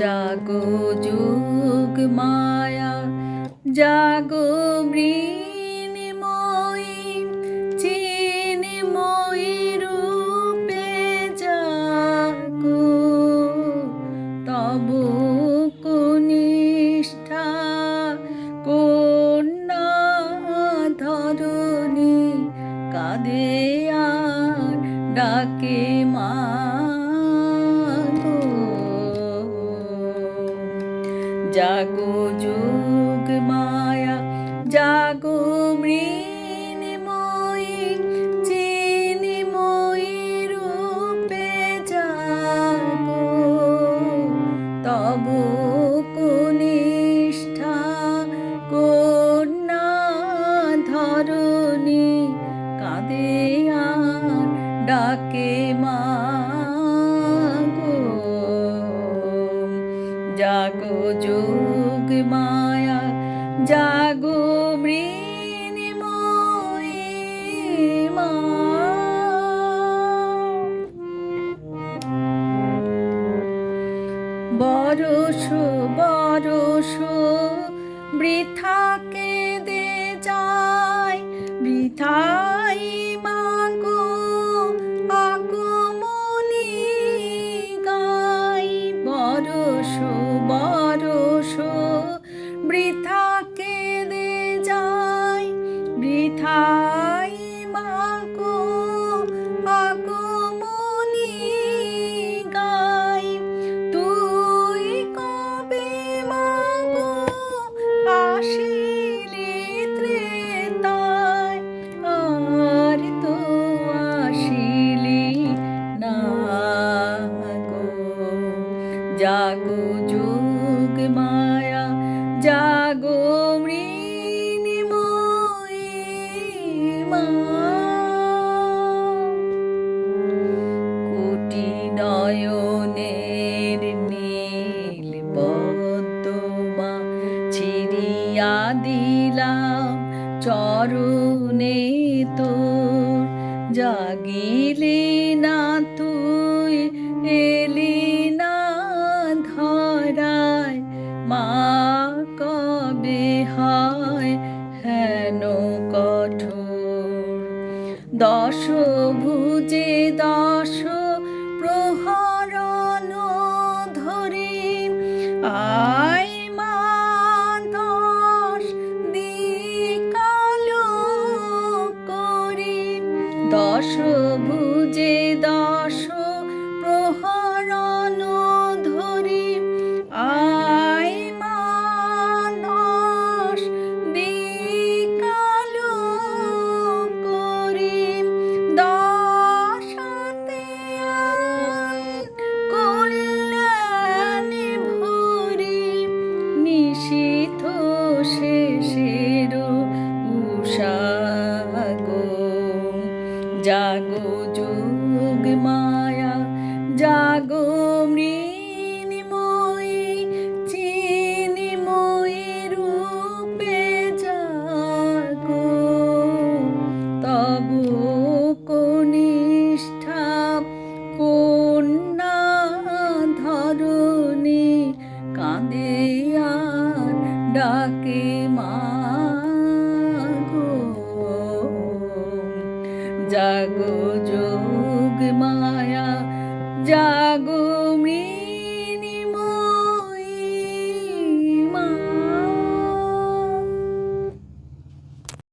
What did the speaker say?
জাগো যুগ মায়া জাগো মৃন্ময়ী চিন্ময়ী রূপে জাগো। তব কনিষ্ঠা কন্যা আর ডাকে জাগো যুগ মায়া জাগো মৃন্ময়ী জাগো যোগ মায়া জাগো মৃন্ময়ী মা। বরস বরস বৃথা কেঁদে যায় বৃথাই বরস বরস নয়নের নীল পদ্মা ছিড়িয়া দিলাম চরণে তোর। জাগিলি না তুই, এলি না ধরায়। মা কবে হয় হেন কঠোর। দশ ভুজে দশ Oh. জাগো যুগ মায়া জাগো জাগো যোগ